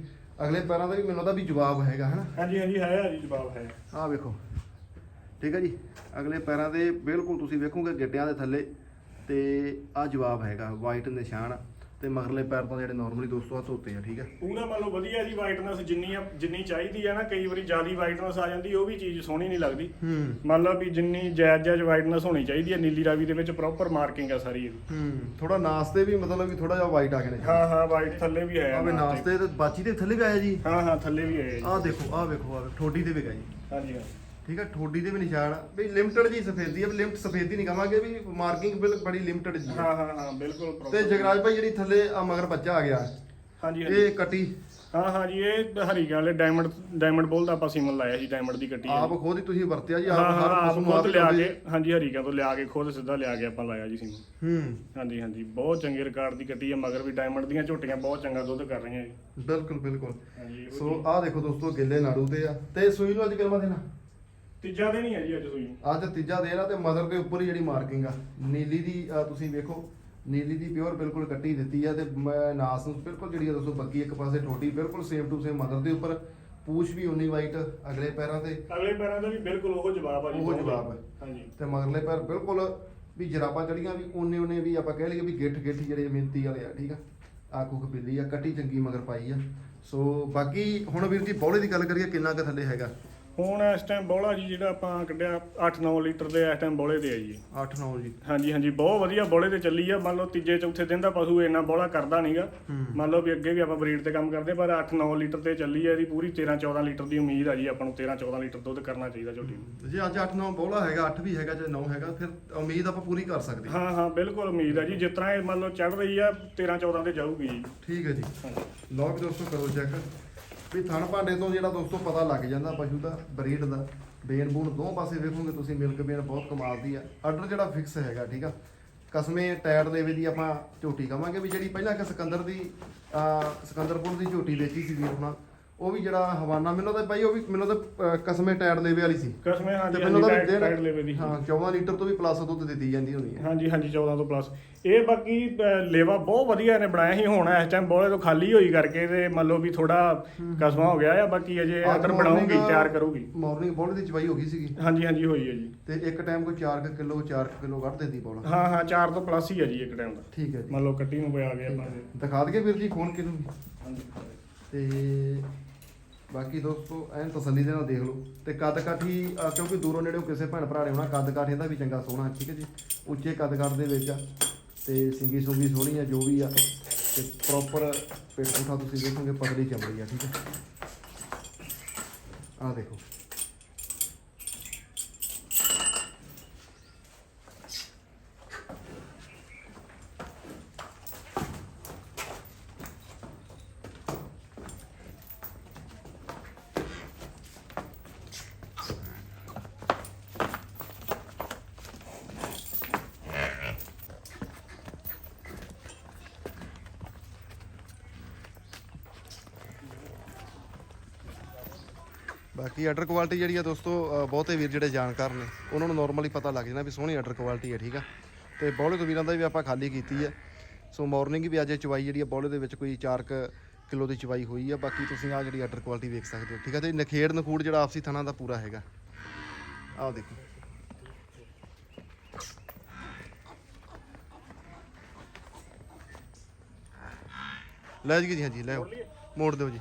ਅਗਲੇ ਪੈਰਾਂ ਦਾ ਵੀ ਮੈਨੂੰ ਲੱਗਦਾ ਵੀ ਜਵਾਬ ਹੈਗਾ ਹਨਾ? ਹਾਂਜੀ ਹਾਂਜੀ ਹੈ ਆ ਜੀ ਜਵਾਬ ਹੈ। ਆਹ ਵੇਖੋ। ਠੀਕ ਹੈ ਜੀ? ਅਗਲੇ ਪੈਰਾਂ ਦੇ ਬਿਲਕੁਲ ਤੁਸੀਂ ਵੇਖੋਗੇ ਗਿੱਟਿਆਂ ਦੇ ਥੱਲੇ ਤੇ ਆ ਜਵਾਬ ਹੈਗਾ ਵਾਈਟ ਨਿਸ਼ਾਨ। ਤੇ ਮਗਰਲੇ ਪੈਰ ਤਾਂ ਜਿਹੜੇ ਨਾਰਮਲੀ ਦੋਸਤੋ ਆ ਧੋਤੇ ਆ ਠੀਕ ਹੈ ਪੂਰਾ ਮੰਨ ਲਓ ਵਧੀਆ ਜੀ ਵਾਈਟਨੈਸ ਜਿੰਨੀ ਆ ਜਿੰਨੀ ਚਾਹੀਦੀ ਆ ਨਾ ਕਈ ਵਾਰੀ ਜ਼ਿਆਦੀ ਵਾਈਟਨੈਸ ਆ ਜਾਂਦੀ ਉਹ ਵੀ ਚੀਜ਼ ਸੋਹਣੀ ਨਹੀਂ ਲੱਗਦੀ। ਹੂੰ। ਮੰਨ ਲਓ ਵੀ ਜਿੰਨੀ ਜਾਇਜ਼ ਜਾਇਜ਼ ਵਾਈਟਨੈਸ ਹੋਣੀ ਚਾਹੀਦੀ ਹੈ ਨੀਲੀ ਰਾਵੀ ਦੇ ਵਿੱਚ ਪ੍ਰੋਪਰ ਮਾਰਕਿੰਗ ਆ ਸਾਰੀ ਇਹਦੀ ਹੂੰ ਥੋੜਾ ਨਾਸਤੇ ਵੀ ਮਤਲਬ ਵੀ ਥੋੜਾ ਜਿਹਾ ਵਾਈਟ ਆ ਗਏ ਨੇ। ਹਾਂ ਹਾਂ ਵਾਈਟ ਥੱਲੇ ਵੀ ਹੈ ਆਵੇ ਨਾਸਤੇ। ਤੇ ਬਾਚੀ ਦੇ ਥੱਲੇ ਵੀ ਆਇਆ ਜੀ? ਹਾਂ ਹਾਂ ਥੱਲੇ ਵੀ ਹੈ ਜੀ। ਆਹ ਦੇਖੋ ਆਹ ਵੇਖੋ ਆਹ ਠੋਡੀ ਦੇ ਵੀ ਗਿਆ ਜੀ। ਹਾਂਜੀ ਹਾਂਜੀ। ਠੀਕ ਹੈ ਠੋਡੀ ਦੇ ਵੀ ਨਿਸ਼ਾਨ ਆ। ਵੀ ਲਿਮਟਡ ਜੀ ਸਫੇਦੀ ਆ ਵੀ ਲਿਮਟ ਸਫੇਦੀ ਨਹੀਂ ਕਵਾਂਗੇ ਵੀ ਮਾਰਕਿੰਗ ਬਿਲ ਬੜੀ ਲਿਮਟਡ ਜੀ ਆ। ਹਾਂ ਹਾਂ ਹਾਂ ਬਿਲਕੁਲ ਤੇ proper। ਜਗਰਾਜ ਭਾਈ ਜਿਹੜੀ ਥੱਲੇ ਆ ਮਗਰ ਬੱਚਾ ਆ ਗਿਆ। ਹਾਂਜੀ ਹਾਂਜੀ। ਇਹ ਕੱਟੀ। ਹਾਂ ਹਾਂ ਜੀ ਇਹ ਹਰੀ ਗੱਲ ਡਾਇਮੰਡ ਡਾਇਮੰਡ ਬੋਲ ਦਾ ਆਪਾਂ ਸੀਮਨ ਲਾਇਆ ਸੀ ਡਾਇਮੰਡ ਦੀ ਕੱਟੀ ਹੈ ਆਪ ਖੁਦ ਹੀ ਤੁਸੀਂ ਵਰਤਿਆ ਜੀ ਹਾਂ ਆਪ ਹਾਂ ਹਰ ਆਪ ਪਸ਼ੂ ਖੁਦ ਲਿਆ ਕੇ ਹਾਂਜੀ ਹਰੀਕਾਂ ਤੋਂ ਲਿਆ ਕੇ ਖੁਦ ਸਿੱਧਾ ਲਿਆ ਕੇ ਆਪਾਂ ਲਾਇਆ ਜੀ ਸੀਮਨ ਹੂੰ। ਹਾਂਜੀ ਹਾਂਜੀ ਬਹੁਤ ਚੰਗੇ ਰਿਕਾਰਡ ਦੀ ਕੱਟੀ ਹੈ ਮਗਰ ਵੀ ਡਾਇਮੰਡ ਦੀਆਂ ਝੋਟੀਆਂ ਬਹੁਤ ਚੰਗਾ ਦੁੱਧ ਕਰ ਰਹੀਆਂ ਜੀ। ਬਿਲਕੁਲ ਬਿਲਕੁਲ। ਹਾਂਜੀ ਸੋ ਆਹ ਦੇਖੋ ਦੋਸਤੋ ਗਿੱਲੇ ਨਾੜੂ ਤੇ ਆ। ਤੇ ਸੂਈ ਨੂੰ ਅੱਜ ਕਿਲਵਾ ਦੇਣਾ? ਤੀਜਾ ਦਿਨ ਹੀ ਹੈ ਜੀ ਅੱਜ ਸੂਈ ਅੱਜ ਤੀਜਾ ਦਿਨ ਆ ਤੇ ਮਦਰ ਦੇ ਉੱਪਰ ਹੀ ਜਿਹੜੀ ਮਾਰਕਿੰਗ ਆ। ਨੀਲੀ ਦੀ ਤੁਸੀਂ ਵੇਖੋ ਨੀਲੀ ਦੀ ਪਿਓਰ ਬਿਲਕੁਲ ਕੱਟੀ ਦਿੱਤੀ ਆ ਤੇ ਮੈਂ ਨਾਸ ਨੂੰ ਬਿਲਕੁਲ ਜਿਹੜੀ ਆ ਦੋਸਤੋ ਬੱਗੀ ਇੱਕ ਪਾਸੇ ਠੋਡੀ ਬਿਲਕੁਲ ਸੇਮ ਟੂ ਸੇਮ ਮਦਰ ਦੇ ਉੱਪਰ। ਪੂਛ ਵੀ ਉਨੀ ਵਾਈਟ ਅਗਲੇ ਪੈਰਾਂ ਤੇ। ਅਗਲੇ ਪੈਰਾਂ ਦਾ ਵੀ ਬਿਲਕੁਲ ਉਹ ਜਵਾਬ ਆ ਜੀ ਉਹ। ਜਵਾਬ ਹੈ। ਹਾਂਜੀ। ਤੇ ਮਗਰਲੇ ਪੈਰ ਬਿਲਕੁਲ ਵੀ ਜਰਾਬਾਂ ਚੜੀਆਂ ਵੀ ਉਹਨੇ ਉਹਨੇ ਵੀ ਆਪਾਂ ਕਹਿ ਲਈਏ ਵੀ ਗਿੱਠ ਗਿੱਠ ਜਿਹੜੇ ਮਿੰਤੀ ਵਾਲੇ ਆ ਠੀਕ ਆ? ਆ ਕੁੱਖ ਬਿੱਲੀ ਆ ਕੱਟੀ ਚੰਗੀ ਮਗਰ ਪਾਈ ਆ। ਸੋ ਬਾਕੀ ਹੁਣ ਵੀਰ ਜੀ ਬੌਲੇ ਦੀ ਗੱਲ ਕਰੀਏ ਕਿੰਨਾ ਕੁ ਥੱਲੇ ਹੈਗਾ। ਹੁਣ ਇਸ ਟਾਈਮ ਬੋਲਾ ਜੀ ਜਿਹੜਾ ਆਪਾਂ ਕੱਢਿਆ 8-9 ਲੀਟਰ ਦੇ ਇਸ ਟਾਈਮ ਬੋਲੇ ਦੇ ਆ ਜੀ। 8 9 ਜੀ। ਹਾਂਜੀ ਹਾਂਜੀ ਬਹੁਤ ਵਧੀਆ ਬੋਲੇ ਤੇ ਚੱਲੀ ਆ। ਮੰਨ ਲਓ ਤੀਜੇ ਚੌਥੇ ਦਿਨ ਦਾ ਪਸ਼ੂ ਇੰਨਾ ਬੋਲਾ ਕਰਦਾ ਨਹੀਂਗਾ ਮੰਨ ਲਓ ਵੀ ਅੱਗੇ ਵੀ ਆਪਾਂ ਬਰੀਡ ਤੇ ਕੰਮ ਕਰਦੇ ਪਰ 8-9 ਲੀਟਰ ਤੇ ਚੱਲੀ ਆ ਇਹਦੀ ਪੂਰੀ। 13-14 ਲੀਟਰ ਦੀ ਉਮੀਦ ਆ ਜੀ ਆਪਾਂ ਨੂੰ 13-14 ਲੀਟਰ ਦੁੱਧ ਕਰਨਾ ਚਾਹੀਦਾ ਝੋਟੀ ਨੂੰ। ਜੇ ਅੱਜ 8 9 ਬੌਲਾ ਹੈਗਾ 8 ਵੀ ਹੈਗਾ ਚਾਹੇ 9 ਹੈਗਾ ਫਿਰ ਉਮੀਦ ਆਪਾਂ ਪੂਰੀ ਕਰ ਸਕਦੇ ਹਾਂ। ਹਾਂ ਹਾਂ ਬਿਲਕੁਲ ਉਮੀਦ ਆ ਜੀ। ਜਿਸ ਤਰ੍ਹਾਂ ਇਹ ਮੰਨ ਲਓ ਚੜ ਰਹੀ ਆ 13-14 ਤੇ ਜਾਊਗੀ ਜੀ। ਠੀਕ ਹੈ ਜੀ। ਵੀ ਦੋਸਤੋ ਕਰੋ ਚੈੱਕ ਵੀ ਥਣ ਭਾਂਡੇ ਤੋਂ ਜਿਹੜਾ ਦੋਸਤੋ ਪਤਾ ਲੱਗ ਜਾਂਦਾ ਪਸ਼ੂ ਦਾ, ਬਰੀਡ ਦਾ ਬੇਨ ਬੂਨ ਦੋ ਪਾਸੇ ਵੇਖੋਗੇ ਤੁਸੀਂ ਮਿਲਕ ਬੇਨ ਬਹੁਤ ਕਮਾਲ ਦੀ ਆ। ਆਰਡਰ ਜਿਹੜਾ ਫਿਕਸ ਹੈਗਾ, ਠੀਕ ਆ? ਕਸਮੇ ਟਾਇਰ ਲੇਵੇ ਦੀ ਆਪਾਂ ਝੋਟੀ ਕਵਾਂਗੇ ਵੀ ਜਿਹੜੀ ਪਹਿਲਾਂ ਕਿ ਸਿਕੰਦਰ ਦੀ ਆ ਸਿਕੰਦਰਪੁਰ ਦੀ ਝੋਟੀ ਵੇਚੀ ਸੀ ਵੀਰ ਆਪਣਾ ਉਹ ਵੀ ਜਿਹੜਾ ਹਵਾਨਾ ਮੈਨੂੰ ਤਾਂ ਭਾਈ ਉਹ ਵੀ ਮੈਨੂੰ ਤਾਂ ਕਸਮੇ ਟਾਇਰ ਲੇਵੇ ਵਾਲੀ ਸੀ। ਕਸਮੇ ਹਾਂਜੀ ਮੈਨੂੰ ਤਾਂ ਟਾਈਟ ਲੈਵੇ ਦੀ ਹਾਂ 14 ਲੀਟਰ ਤੋਂ ਵੀ ਪਲੱਸ ਦੁੱਧ ਦਿੱਤੀ ਜਾਂਦੀ ਹੋਣੀ ਹੈ। ਹਾਂਜੀ ਹਾਂਜੀ 14 ਤੋਂ ਪਲੱਸ ਇਹ ਬਾਕੀ ਲੇਵਾ ਬਹੁਤ ਵਧੀਆ ਇਹਨੇ ਬਣਾਇਆ ਸੀ ਹੁਣ ਇਸ ਟਾਈਮ ਬੋਲੇ ਤੋਂ ਖਾਲੀ ਹੋਈ ਕਰਕੇ ਤੇ ਮੰਨ ਲਓ ਵੀ ਥੋੜਾ ਕਸਮਾ ਹੋ ਗਿਆ ਆ ਬਾਕੀ ਅਜੇ ਆਰਡਰ ਬਣਾਉਂਗੀ ਤਿਆਰ ਕਰੂਗੀ। ਮਾਰਨਿੰਗ ਬੋਲ ਦੀ ਚਵਾਈ ਹੋ ਗਈ ਸੀਗੀ। ਹਾਂਜੀ ਹਾਂਜੀ ਹੋਈ ਹੈ ਜੀ। ਤੇ ਇੱਕ ਟਾਈਮ ਕੋਈ 4 ਕਿਲੋ 4 ਕਿਲੋ ਕੱਢ ਦਿੰਦੀ ਬੋਲ। ਹਾਂ ਹਾਂ 4 ਤੋਂ ਪਲੱਸ ਹੀ ਹੈ ਜੀ ਇੱਕ ਟਾਈਮ ਦਾ। ਠੀਕ ਹੈ ਜੀ। ਮੰਨ ਲਓ ਕੱਟੀ ਨੂੰ ਪਿਆ ਗਿਆ ਆਪਾਂ ਦੇ। ਦਿਖਾ ਦਈਏ ਵੀਰ ਜੀ ਖੋਲ ਕੇ ਨੂੰ ਹਾਂਜੀ ਤੇ ਬਾਕੀ ਦੋਸਤੋ, ਐਨ ਤਸੱਲੀ ਦੇ ਨਾਲ ਦੇਖ ਲਓ। ਤੇ ਕੱਦ ਕਾਠੀ ਅਹ, ਕਿਉਂਕਿ ਦੂਰੋਂ ਨੇੜੇੋਂ ਕਿਸੇ ਭੈਣ ਭਰਾ ਨੇ ਹੋਣਾ ਕੱਦ ਕਾਠ ਇਹਦਾ ਵੀ ਚੰਗਾ ਸੋਹਣਾ, ਠੀਕ ਹੈ ਜੀ। ਉੱਚੇ ਕੱਦ ਕਾਠ ਦੇ ਵਿੱਚ ਆ। ਤੇ ਸਿੰਗੀ ਸੁੰਗੀ ਸੋਹਣੀ ਆ, ਜੋ ਵੀ ਆ। ਤੇ ਪ੍ਰੋਪਰ ਪੇਟ ਪੁੱਠਾ ਤੁਸੀਂ ਦੇਖੋਗੇ, ਪਤਲੀ ਚਮੜੀ ਆ, ਠੀਕ ਹੈ। ਆਹ ਦੇਖੋ। ਬਾਕੀ ਆਰਡਰ ਕੁਆਲਿਟੀ ਜਿਹੜੀ ਆ ਦੋਸਤੋ ਬਹੁਤੇ ਵੀਰ ਜਿਹੜੇ ਜਾਣਕਾਰ ਨੇ, ਉਹਨਾਂ ਨੂੰ ਨਾਰਮਲੀ ਪਤਾ ਲੱਗ ਜਾਣਾ ਵੀ ਸੋਹਣੀ ਆਰਡਰ ਕੁਆਲਿਟੀ ਹੈ ਠੀਕ ਆ? ਤੇ ਬੌਲੇ ਤੋਂ ਵੀਰਾਂ ਦਾ ਵੀ ਆਪਾਂ ਖਾਲੀ ਕੀਤੀ ਹੈ ਸੋ ਮਾਰਨਿੰਗ ਵੀ ਅੱਜ ਚਵਾਈ ਜਿਹੜੀ ਆ, ਬੌਲੇ ਦੇ ਵਿੱਚ ਕੋਈ 4 ਕਿਲੋ ਦੀ ਚਵਾਈ ਹੋਈ ਆ, ਬਾਕੀ ਤੁਸੀਂ ਆ ਜਿਹੜੀ ਆਰਡਰ ਕੁਆਲਿਟੀ ਵੇਖ ਸਕਦੇ ਹੋ, ਠੀਕ ਆ? ਤੇ ਨਖੇੜ ਨਖੂੜ ਜਿਹੜਾ ਆਪਸੀ ਥਣਾ ਦਾ ਪੂਰਾ ਹੈਗਾ। ਆਹ ਦੇਖੋ। ਲੈ ਜੀ ਜੀ ਹਾਂਜੀ, ਲੈ ਮੋੜ ਦਿਓ ਜੀ।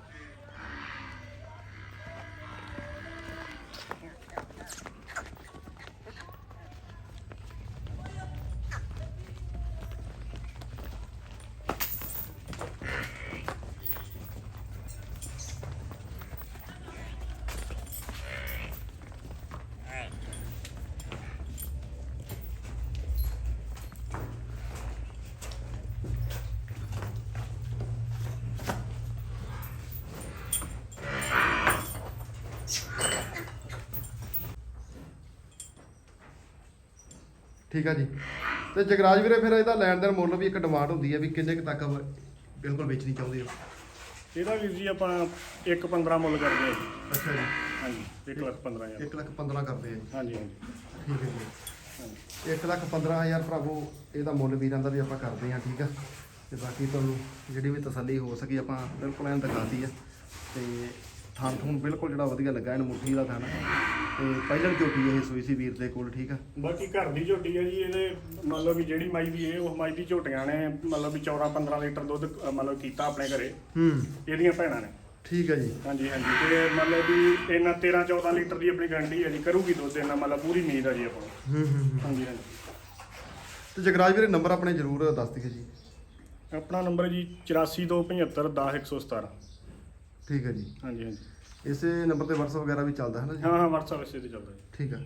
ਠੀਕ ਆ ਜੀ। ਤੇ ਜਗਰਾਜ ਵੀਰੇ ਫਿਰ ਇਹਦਾ ਲੈਣ ਦੇਣ ਮੁੱਲ ਵੀ ਇੱਕ ਡਿਮਾਂਡ ਹੁੰਦੀ ਹੈ ਵੀ ਕਿੰਨੇ ਕੁ ਤੱਕ ਬਿਲਕੁਲ ਵੇਚਣੀ ਚਾਹੁੰਦੇ ਹੋ? ਇਹਦਾ ਵੀਰ ਜੀ ਆਪਾਂ 1.15 ਮੁੱਲ ਕਰਦੇ ਜੀ। ਅੱਛਾ ਜੀ। ਹਾਂਜੀ 1 ਲੱਖ 15000 1 ਲੱਖ 15 ਕਰਦੇ ਆ ਜੀ। ਹਾਂਜੀ ਹਾਂਜੀ। ਠੀਕ ਹੈ ਜੀ। 1 ਲੱਖ 15000 ਭਰਾਵੋ ਇਹਦਾ ਮੁੱਲ ਵੀਰਾਂ ਦਾ ਵੀ ਆਪਾਂ ਕਰਦੇ ਆ ਠੀਕ ਆ। ਤੇ ਬਾਕੀ ਤੁਹਾਨੂੰ ਜਿਹੜੀ ਵੀ ਤਸੱਲੀ ਹੋ ਸਕੀ ਆਪਾਂ ਬਿਲਕੁਲ ਐਨ ਦਿਖਾਤੀ ਆ। ਤੇ ਥਾਂ ਥੂਣ ਬਿਲਕੁਲ ਜਿਹੜਾ ਵਧੀਆ ਲੱਗਾ ਇਹਨੂੰ ਮੁੱਠੀ ਦਾ ਥਾਂ ਤੇ ਪਹਿਲਾਂ ਝੋਟੀ ਇਹ ਸੂਈ ਸੀ ਵੀਰ ਦੇ ਕੋਲ ਠੀਕ ਆ? ਬਾਕੀ ਘਰ ਦੀ ਝੋਟੀ ਹੈ ਜੀ ਇਹਦੇ ਮੰਨ ਲਓ ਵੀ ਜਿਹੜੀ ਮਾਈ ਦੀ ਇਹ ਉਹ ਮਾਈ ਦੀ ਝੋਟੀਆਂ ਨੇ ਮਤਲਬ ਵੀ 14 15 ਲੀਟਰ ਦੁੱਧ ਮਤਲਬ ਕੀਤਾ ਆਪਣੇ ਘਰੇ। ਹੂੰ। ਇਹਦੀਆਂ ਭੈਣਾਂ ਨੇ। ਠੀਕ ਹੈ ਜੀ। ਹਾਂਜੀ ਹਾਂਜੀ। ਤੇ ਮੰਨ ਲਓ ਵੀ ਇਹਨਾਂ 13 14 ਲੀਟਰ ਦੀ ਆਪਣੀ ਗਾਰੰਟੀ ਹੈ ਜੀ ਕਰੂਗੀ ਦੁੱਧ ਇਹਨਾਂ ਮਤਲਬ ਪੂਰੀ ਉਮੀਦ ਹੈ ਜੀ ਆਪਾਂ ਨੂੰ। ਹੂੰ ਹੂੰ ਹੂੰ। ਹਾਂਜੀ ਹਾਂਜੀ। ਤੇ ਜਗਰਾਜ ਵੀਰੇ ਨੰਬਰ ਆਪਣੇ ਜ਼ਰੂਰ ਦੱਸ ਦਿਓ ਜੀ। ਆਪਣਾ ਨੰਬਰ ਜੀ 8427 10117 ਠੀਕ ਹੈ ਜੀ। ਹਾਂਜੀ ਹਾਂਜੀ। ਇਸੇ ਨੰਬਰ ਤੇ WhatsApp ਵਗੈਰਾ ਵੀ ਚੱਲਦਾ ਹੈ ਨਾ ਜੀ? ਹਾਂ ਹਾਂ WhatsApp ਇਸੇ ਤੇ ਚੱਲਦਾ ਜੀ। ਠੀਕ ਆ।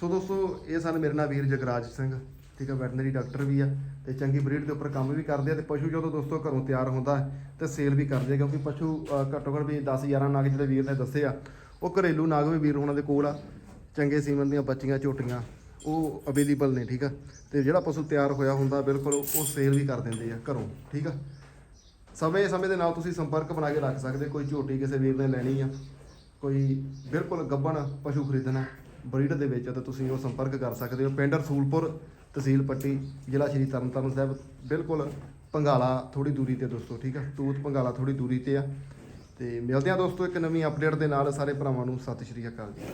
ਸੋ ਦੋਸਤੋ ਇਹ ਸਨ ਮੇਰੇ ਨਾਲ ਵੀਰ ਜਗਰਾਜ ਸਿੰਘ। ਠੀਕ ਆ ਵੈਟਰਨਰੀ ਡਾਕਟਰ ਵੀ ਆ ਤੇ ਚੰਗੀ ਬਰੀਡ ਦੇ ਉੱਪਰ ਕੰਮ ਵੀ ਕਰਦੇ ਆ ਤੇ ਪਸ਼ੂ ਜਦੋਂ ਦੋਸਤੋ ਘਰੋਂ ਤਿਆਰ ਹੁੰਦਾ ਤੇ ਸੇਲ ਵੀ ਕਰਦੇ ਆ ਕਿਉਂਕਿ ਪਸ਼ੂ ਘੱਟੋ ਘੱਟ ਵੀ 10 11 ਨਾਗ ਜਿਹੜੇ ਵੀਰ ਨੇ ਦੱਸੇ ਆ ਉਹ ਘਰੇਲੂ ਨਾਗ ਵੀ ਵੀਰ ਉਹਨਾਂ ਦੇ ਕੋਲ ਆ। ਚੰਗੇ ਸੀਮਨ ਦੀਆਂ ਬੱਚੀਆਂ ਝੋਟੀਆਂ ਉਹ ਅਵੇਲੇਬਲ ਨੇ ਠੀਕ ਆ। ਤੇ ਜਿਹੜਾ ਪਸ਼ੂ ਤਿਆਰ ਹੋਇਆ ਹੁੰਦਾ ਬਿਲਕੁਲ ਉਹ ਸੇਲ ਵੀ ਕਰ ਦਿੰਦੇ ਆ ਘਰੋਂ ਠੀਕ ਆ। ਸਮੇਂ ਸਮੇਂ ਦੇ ਨਾਲ ਤੁਸੀਂ ਸੰਪਰਕ ਬਣਾ ਕੇ ਰੱਖ ਸਕਦੇ, ਕੋਈ ਝੋਟੀ ਕਿਸੇ ਵੀਰ ਨੇ ਲੈਣੀ ਆ, ਕੋਈ ਬਿਲਕੁਲ ਗੱਬਣ ਪਸ਼ੂ ਖਰੀਦਣਾ, ਬਰੀਡ ਦੇ ਵਿੱਚ ਤਾਂ ਤੁਸੀਂ ਉਹ ਸੰਪਰਕ ਕਰ ਸਕਦੇ ਹੋ। ਪਿੰਡ ਰਸੂਲਪੁਰ, ਤਹਿਸੀਲ ਪੱਟੀ, ਜ਼ਿਲ੍ਹਾ ਸ਼੍ਰੀ ਤਰਨਤਾਰਨ ਸਾਹਿਬ, ਬਿਲਕੁਲ ਪੰਗਾਲਾ ਥੋੜੀ ਦੂਰੀ ਤੇ ਦੋਸਤੋ, ਠੀਕ ਆ? ਤੂਤ ਪੰਗਾਲਾ ਥੋੜੀ ਦੂਰੀ ਤੇ ਆ। ਤੇ ਮਿਲਦੇ ਆ ਦੋਸਤੋ ਇੱਕ ਨਵੀਂ ਅਪਡੇਟ ਦੇ ਨਾਲ, ਸਾਰੇ ਭਰਾਵਾਂ ਨੂੰ ਸਤਿ ਸ਼੍ਰੀ ਅਕਾਲ ਜੀ।